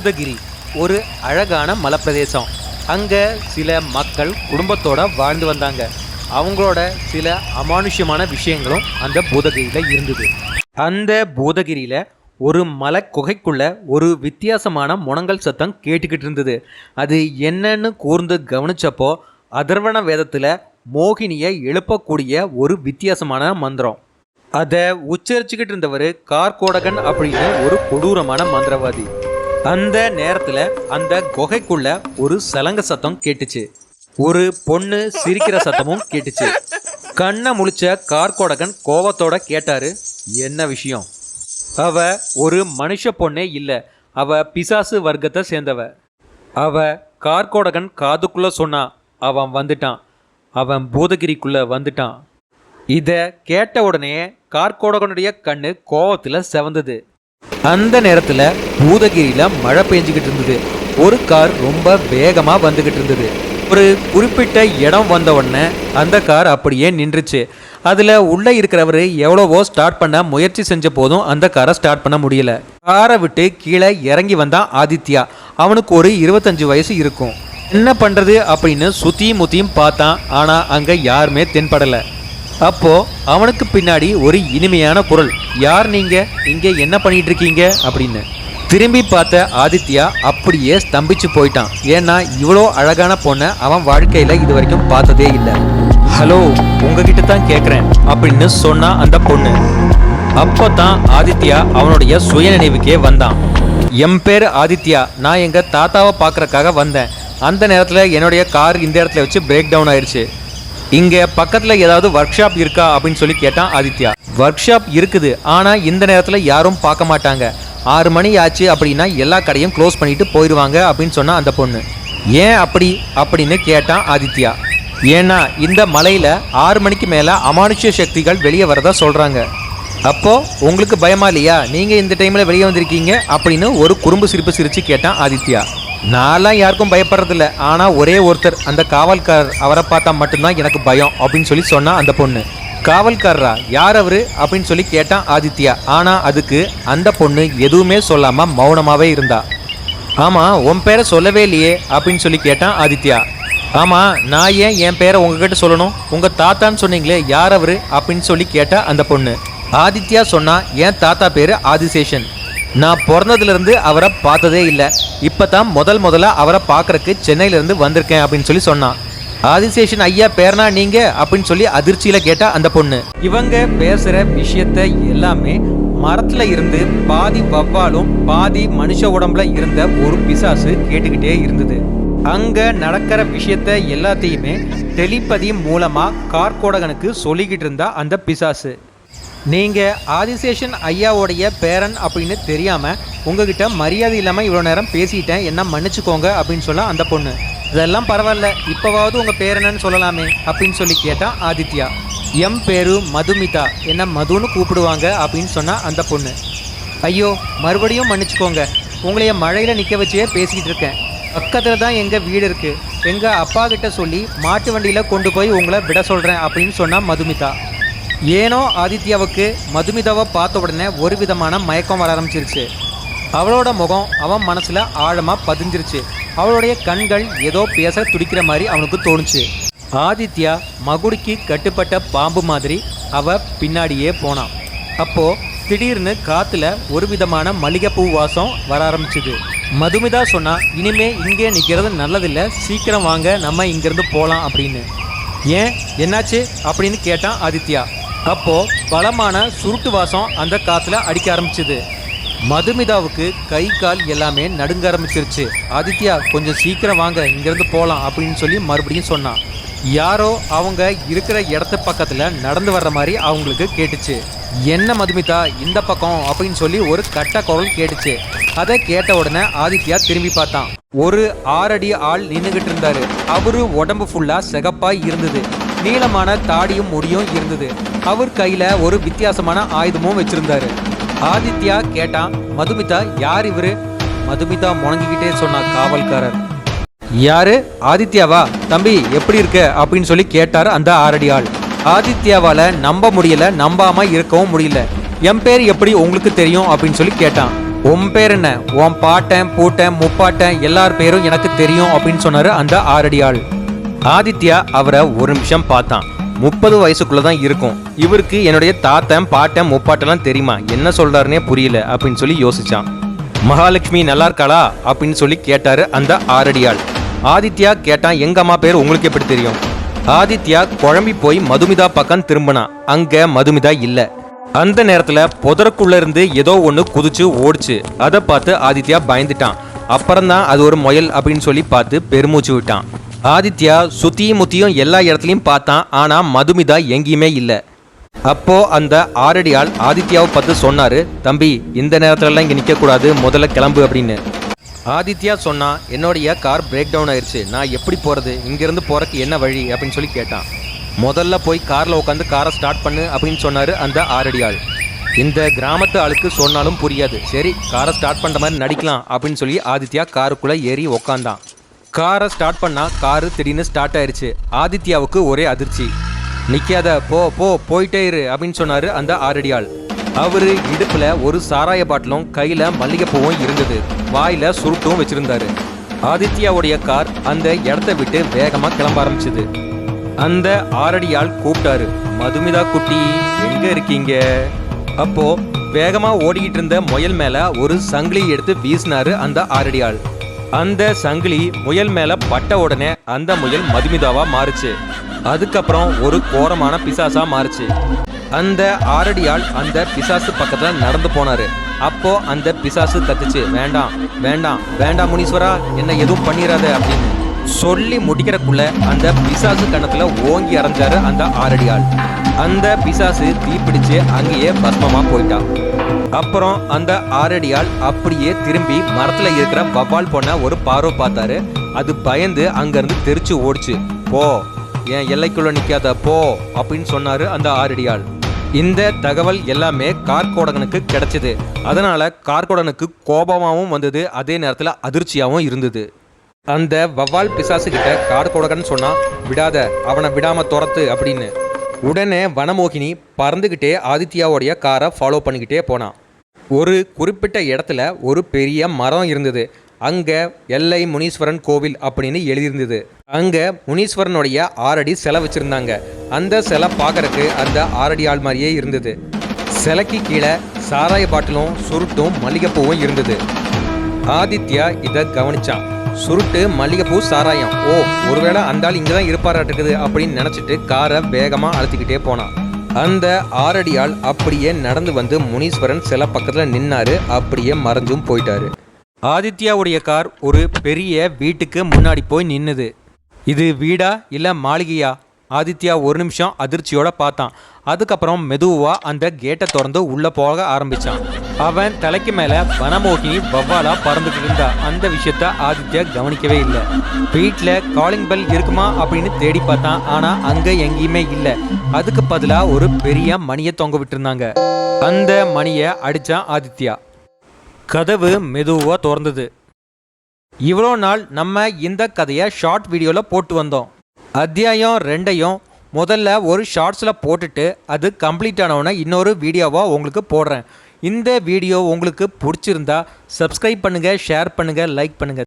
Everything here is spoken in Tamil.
பூதகிரி ஒரு அழகான மலைப்பிரதேசம். அங்கே சில மக்கள் குடும்பத்தோடு வாழ்ந்து வந்தாங்க. அவங்களோட சில அமானுஷ்யமான விஷயங்களும் அந்த பூதகிரியில் இருந்தது. அந்த பூதகிரியில் ஒரு மலை குகைக்குள்ள ஒரு வித்தியாசமான முனங்கல் சத்தம் கேட்டுக்கிட்டு இருந்தது. அது என்னன்னு கூர்ந்து கவனிச்சப்போ அதர்வண வேதத்தில் மோகினியை எழுப்பக்கூடிய ஒரு வித்தியாசமான மந்திரம். அதை உச்சரிச்சுக்கிட்டு இருந்தவர் கார்கோடகன் அப்படின்னு ஒரு கொடூரமான மந்திரவாதி. அந்த நேரத்தில் அந்த குகைக்குள்ள ஒரு சலங்க சத்தம் கேட்டுச்சு. ஒரு பொண்ணு சிரிக்கிற சத்தமும் கேட்டுச்சு. கண்ணை முழிச்ச கார்கோடகன் கோவத்தோட கேட்டாரு என்ன விஷயம்? அவ ஒரு மனுஷ பொண்ணே இல்லை. அவ பிசாசு வர்க்கத்தை சேர்ந்தவ. அவ கார்கோடகன் காதுக்குள்ள சொன்னா அவன் வந்துட்டான். அவன் பூதகிரிக்குள்ள வந்துட்டான். இத கேட்ட உடனே கார்கோடகனுடைய கண்ணு கோவத்துல செவந்தது. அந்த நேரத்தில் பூதகிரியில் மழை பெஞ்சிக்கிட்டு இருந்தது. ஒரு கார் ரொம்ப வேகமாக வந்துக்கிட்டு இருந்தது. ஒரு குறிப்பிட்ட இடம் வந்த உடனே அந்த கார் அப்படியே நின்றுச்சு. அதில் உள்ளே இருக்கிறவர் எவ்வளவோ ஸ்டார்ட் பண்ண முயற்சி செஞ்ச போதும் அந்த காரை ஸ்டார்ட் பண்ண முடியல. காரை விட்டு கீழே இறங்கி வந்தான் ஆதித்யா. அவனுக்கு ஒரு இருபத்தஞ்சு வயசு இருக்கும். என்ன பண்ணுறது அப்படின்னு சுத்தியும் முத்தியும் பார்த்தான். ஆனால் அங்கே யாருமே தென்படலை. அப்போ அவனுக்கு பின்னாடி ஒரு இனிமையான குரல் யார் நீங்க? இங்கே என்ன பண்ணிட்டு இருக்கீங்க அப்படின்னு. திரும்பி பார்த்த ஆதித்யா அப்படியே ஸ்தம்பிச்சு போயிட்டான். ஏன்னா இவ்வளோ அழகான பொண்ணை அவன் வாழ்க்கையில இது வரைக்கும் பார்த்ததே இல்லை. ஹலோ உங்ககிட்ட தான் கேட்குறேன் அப்படின்னு சொன்னா அந்த பொண்ணு. அப்போ தான் ஆதித்யா அவனுடைய சுயநினைவுக்கே வந்தான். என் பேர் ஆதித்யா நான் எங்கள் தாத்தாவை பார்க்கறக்காக வந்தேன். அந்த நேரத்தில் என்னுடைய கார் இந்த இடத்துல வச்சு பிரேக் டவுன் ஆயிடுச்சு. இங்கே பக்கத்தில் ஏதாவது ஒர்க் ஷாப் இருக்கா அப்படின்னு சொல்லி கேட்டான் ஆதித்யா. ஒர்க் ஷாப் இருக்குது ஆனால் இந்த நேரத்தில் யாரும் பார்க்க மாட்டாங்க. ஆறு மணி ஆச்சு அப்படின்னா எல்லா கடையும் க்ளோஸ் பண்ணிட்டு போயிடுவாங்க அப்படின்னு சொன்னா அந்த பொண்ணு. ஏன் அப்படி? அப்படின்னு கேட்டான் ஆதித்யா. ஏன்னா இந்த மலையில் ஆறு மணிக்கு மேலே அமானுஷ்ய சக்திகள் வெளியே வரதா சொல்கிறாங்க அப்போது உங்களுக்கு பயமா இல்லையா? நீங்கள் இந்த டைமில் வெளியே வந்திருக்கீங்க அப்படின்னு ஒரு குறும்பு சிரிப்பு சிரித்து கேட்டான் ஆதித்யா. நான்லாம் யாருக்கும் பயப்படுறதில்ல. ஆனால் ஒரே ஒருத்தர் அந்த காவல்காரர் அவரை பார்த்தா மட்டும்தான் எனக்கு பயம் அப்படின்னு சொல்லி சொன்னால் அந்த பொண்ணு. காவல்காரரா? யார் அவரு? அப்படின்னு சொல்லி கேட்டான் ஆதித்யா. ஆனால் அதுக்கு அந்த பொண்ணு எதுவுமே சொல்லாமல் மௌனமாகவே இருந்தா. ஆமாம் உன் பேரை சொல்லவே இல்லையே அப்படின்னு சொல்லி கேட்டான் ஆதித்யா. ஆமாம் நான் ஏன் என் பேரை உங்ககிட்ட சொல்லணும்? உங்கள் தாத்தான்னு சொன்னீங்களே யார் அவரு? அப்படின்னு சொல்லி கேட்டா அந்த பொண்ணு. ஆதித்யா சொன்னால் என் தாத்தா பேர் ஆதிசேஷன். நான் பிறந்ததுலேருந்து அவரை பார்த்ததே இல்லை. இப்போ தான் முதல் முதல்ல அவரை பார்க்கறக்கு சென்னையிலேருந்து வந்திருக்கேன் அப்படின்னு சொல்லி சொன்னான். ஆதிசேஷன் ஐயா பேர்னா நீங்க? அப்படின்னு சொல்லி அதிர்ச்சியில் கேட்டா அந்த பொண்ணு. இவங்க பேசுகிற விஷயத்த எல்லாமே மரத்துல இருந்து பாதி வவ்வாலும் பாதி மனுஷ உடம்புல இருந்த ஒரு பிசாசு கேட்டுக்கிட்டே இருந்தது. அங்க நடக்கிற விஷயத்த எல்லாத்தையுமே டெலிபதி மூலமா கார்கோடகனுக்கு சொல்லிக்கிட்டு இருந்தா அந்த பிசாசு. நீங்கள் ஆதிசேஷன் ஐயாவோடைய பேரன் அப்படின்னு தெரியாமல் உங்ககிட்ட மரியாதை இல்லாமல் இவ்வளோ நேரம் பேசிட்டேன். என்ன மன்னிச்சுக்கோங்க அப்படின்னு சொல்ல அந்த பொண்ணு. இதெல்லாம் பரவாயில்ல. இப்போவாவது உங்கள் பேர் என்னன்னு சொல்லலாமே அப்படின்னு சொல்லி கேட்டான் ஆதித்யா. எம் பேரு மதுமிதா. என்ன மதுன்னு கூப்பிடுவாங்க அப்படின்னு சொன்னால் அந்த பொண்ணு. ஐயோ மறுபடியும் மன்னிச்சுக்கோங்க. உங்களைய மழையில் நிற்க வச்சே பேசிக்கிட்டு இருக்கேன். பக்கத்தில் தான் எங்கள் வீடு இருக்குது எங்கள் அப்பா கிட்ட சொல்லி மாட்டு வண்டியில் கொண்டு போய் உங்களை விட சொல்கிறேன் அப்படின்னு சொன்னால் மதுமிதா. ஏனோ ஆதித்யாவுக்கு மதுமிதாவை பார்த்த உடனே ஒரு விதமான மயக்கம் வர ஆரம்பிச்சிருச்சு. அவளோட முகம் அவன் மனசில் ஆழமாக பதிஞ்சிருச்சு. அவளுடைய கண்கள் ஏதோ பேச துடிக்கிற மாதிரி அவனுக்கு தோணுச்சு. ஆதித்யா மகுடிக்கு கட்டுப்பட்ட பாம்பு மாதிரி அவ பின்னாடியே போனான் அப்போது திடீர்னு காற்றுல ஒரு விதமான மல்லிகைப்பூ வாசம் வர ஆரம்பிச்சுது. மதுமிதா சொன்னா இனிமே இங்கே நிற்கிறது நல்லதில்லை. சீக்கிரம் வாங்க. நம்ம இங்கேருந்து போகலாம் அப்படின்னு. ஏன்? என்னாச்சு? அப்படின்னு கேட்டான் ஆதித்யா. அப்போ பலமான சுருட்டு வாசம் அந்த காத்துல அடிக்க ஆரம்பிச்சது. மதுமிதாவுக்கு கை கால் எல்லாமே நடுங்க ஆரம்பிச்சிருச்சு. ஆதித்யா கொஞ்சம் சீக்கிரம் வாங்க இங்கிருந்து போகலாம் அப்படின்னு சொல்லி மறுபடியும் சொன்னான். யாரோ அவங்க இருக்கிற இடத்து பக்கத்துல நடந்து வர்ற மாதிரி அவங்களுக்கு கேட்டுச்சு. என்ன மதுமிதா இந்த பக்கம் அப்படின்னு சொல்லி ஒரு கட்ட குரல் கேட்டுச்சு. அதை கேட்ட உடனே ஆதித்யா திரும்பி பார்த்தான். ஒரு ஆறடி ஆள் நின்றுகிட்டு இருந்தாரு. அவரு உடம்பு ஃபுல்லா சிகப்பா இருந்தது. நீளமான தாடியும் முடியும் இருந்தது. அவர் கையில ஒரு வித்தியாசமான ஆயுதமும் வச்சிருந்தாரு. ஆதித்யா கேட்டான் மதுமிதா யார் இவரு? மதுமிதா முணங்கிக்கிட்டே சொன்னா காவல்காரர். யாரு? ஆதித்யாவா? தம்பி எப்படி இருக்க? அப்படின்னு சொல்லி கேட்டார் அந்த ஆரடி ஆள் ஆதித்யாவால நம்ப முடியல நம்பாம இருக்கவும் முடியல. என் பேர் எப்படி உங்களுக்கு தெரியும்? அப்படின்னு சொல்லி கேட்டான். உன் பேர் என்ன? உன் பாட்டன் பூட்டன் முப்பாட்டன் எல்லார் பேரும் எனக்கு தெரியும் அப்படின்னு சொன்னாரு அந்த ஆரடி ஆள் ஆதித்யா அவரை ஒரு நிமிஷம் பார்த்தான். முப்பது வயசுக்குள்ள தான் இருக்கும். இவருக்கு என்னுடைய தாத்தன் பாட்டன் முப்பாட்டெல்லாம் தெரியுமா? என்ன சொல்றாருனே புரியல அப்படின்னு சொல்லி யோசிச்சான். மகாலட்சுமி நல்லா இருக்காளா? அப்படின்னு சொல்லி கேட்டாரு அந்த ஆரடியாள். ஆதித்யா கேட்டான் எங்க அம்மா பேர் உங்களுக்கு எப்படி தெரியும்? ஆதித்யா குழம்பி போய் மதுமிதா பக்கம் திரும்பினான் அங்க மதுமிதா இல்ல. அந்த நேரத்துல புதருக்குள்ள இருந்து ஏதோ ஒண்ணு குதிச்சு ஓடுச்சு. அதை பார்த்து ஆதித்யா பயந்துட்டான். அப்புறம்தான் அது ஒரு முயல் அப்படின்னு சொல்லி பார்த்து பெருமூச்சு விட்டான். ஆதித்யா சுத்தியும் முத்தியும் எல்லா இடத்துலையும் பார்த்தான். ஆனால் மதுமிதா எங்கேயுமே இல்லை. அப்போ அந்த ஆரடி ஆள் ஆதித்யாவை பார்த்து சொன்னாரு தம்பி இந்த நேரத்துலலாம் இங்கே நிற்கக்கூடாது முதல்ல கிளம்பு அப்படின்னு. ஆதித்யா சொன்னா என்னுடைய கார் பிரேக் டவுன் ஆயிடுச்சு நான் எப்படி போகிறது இங்கேருந்து போறதுக்கு என்ன வழி? அப்படின்னு சொல்லி கேட்டான். முதல்ல போய் காரில் உட்காந்து காரை ஸ்டார்ட் பண்ணு அப்படின்னு சொன்னார் அந்த ஆறடி ஆள் இந்த கிராமத்து ஆளுக்கு சொன்னாலும் புரியாது. சரி காரை ஸ்டார்ட் பண்ணுற மாதிரி நடிக்கலாம் அப்படின்னு சொல்லி ஆதித்யா காருக்குள்ளே ஏறி உக்காந்தான். காரை ஸ்டார்ட் பண்ணா காரு திடீர்னு ஸ்டார்ட் ஆயிடுச்சு ஆதித்யாவுக்கு ஒரே அதிர்ச்சி. நிக்காத போ போ போயிட்டே இரு அப்படின்னு சொன்னாரு அந்த ஆரடியாள் அவரு இடுப்புல ஒரு சாராய பாட்டிலும் கையில மல்லிகைப்பூவும் இருந்தது. வாயில சுருட்டும் வச்சிருந்தாரு. ஆதித்யாவுடைய கார் அந்த இடத்த விட்டு வேகமா கிளம்ப ஆரம்பிச்சது. அந்த ஆரடியாள் கூப்பிட்டாரு மதுமிதா குட்டி எங்க இருக்கீங்க? அப்போ வேகமா ஓடிக்கிட்டு இருந்த முயல் மேல ஒரு சங்கிலி எடுத்து வீசினாரு அந்த ஆரடியாள் அந்த சங்கிலி முயல் மேல பட்ட உடனே அந்த முயல் மதுமிதாவா மாறுச்சு. அதுக்கப்புறம் ஒரு கோரமான பிசாசா மாறுச்சு. அந்த ஆரடியால் அந்த பிசாசு பக்கத்துல நடந்து போனாரு. அப்போ அந்த பிசாசு கத்துச்சு வேண்டாம் வேண்டாம் வேண்டாம் முனீஸ்வரா என்ன எதுவும் பண்ணிடாத அப்படின்னு. சொல்லி முடிக்கிறக்குள்ள அந்த பிசாசு கணத்துல ஓங்கி அரைஞ்சாரு அந்த ஆரடியாள். அந்த பிசாசு தீப்பிடிச்சு அங்கேயே பஸ்மமா போயிட்டான் அப்புறம் அந்த ஆரடியால் அப்படியே திரும்பி மரத்துல இருக்கிற வவால் போன ஒரு பார்வை பார்த்தாரு. அது பயந்து அங்கிருந்து தெரிச்சு ஓடிச்சு. போ என் எல்லைக்குள்ள நிக்காத போ அப்படின்னு சொன்னாரு அந்த ஆரடியாள். இந்த தகவல் எல்லாமே கார்கோடகனுக்கு கிடைச்சது. அதனால கார்கோடனுக்கு கோபமாகவும் வந்தது அதே நேரத்தில் அதிர்ச்சியாகவும் இருந்தது. அந்த வவ்வால் பிசாசு கிட்ட கார்கோடகன் சொன்னா விடாத அவனை விடாம துரத்து அப்படின்னு. உடனே வனமோகினி பறந்துக்கிட்டே ஆதித்யாவுடைய காரை ஃபாலோ பண்ணிக்கிட்டே போனான் ஒரு குறிப்பிட்ட இடத்துல ஒரு பெரிய மரம் இருந்தது. அங்கே எல்லை முனீஸ்வரன் கோவில் அப்படின்னு எழுதியிருந்தது. அங்கே முனீஸ்வரனுடைய ஆறடி சிலை வச்சுருந்தாங்க. அந்த சிலை பார்க்கறக்கு அந்த ஆறடி ஆள் மாதிரியே இருந்தது. சிலைக்கு கீழே சாராய பாட்டிலும் சுருட்டும் மல்லிகைப்பூவும் இருந்தது. ஆதித்யா இதை கவனிச்சான். சுருட்டு மல்லிகைப்பூ சாராயம். ஓ ஒருவேளை அந்த ஆள் இங்கே தான் இருப்பாராட்டுக்குது அப்படின்னு நினச்சிட்டு காரை வேகமாக அழுத்திக்கிட்டே போனான். அந்த ஆரடியால் அப்படியே நடந்து வந்து முனீஸ்வரன் சில பக்கத்தில் நின்னாரு. அப்படியே மறைஞ்சும் போயிட்டாரு. ஆதித்யாவுடைய கார் ஒரு பெரிய வீட்டுக்கு முன்னாடி போய் நின்னுது. இது வீடா இல்லை மாளிகையா? ஆதித்யா ஒரு நிமிஷம் அதிர்ச்சியோட பார்த்தான். அதுக்கப்புறம் மெதுவாக அந்த கேட்டை திறந்து உள்ளே போக ஆரம்பிச்சான். அவன் தலைக்கு மேலே வனமோகினி வவ்வாலாக பறந்துட்டு இருந்தா. அந்த விஷயத்த ஆதித்யா கவனிக்கவே இல்லை. வீட்டில் காலிங் பெல் இருக்குமா அப்படின்னு தேடி பார்த்தான். ஆனால் அங்கே எங்கேயுமே இல்லை. அதுக்கு பதிலாக ஒரு பெரிய மணியை தொங்க விட்டுருந்தாங்க. அந்த மணியை அடித்தான் ஆதித்யா. கதவு மெதுவாக திறந்தது. இவ்வளோ நாள் நம்ம இந்த கதையை ஷார்ட் வீடியோவில் போட்டு வந்தோம். அத்தியாயம் ரெண்டையும் முதல்ல ஒரு ஷார்ட்ஸில் போட்டுட்டு அது கம்ப்ளீட் ஆனவுடனே இன்னொரு வீடியோவாக உங்களுக்கு போடுறேன். இந்த வீடியோ உங்களுக்கு பிடிச்சிருந்தா சப்ஸ்கிரைப் பண்ணுங்கள் ஷேர் பண்ணுங்கள் லைக் பண்ணுங்கள்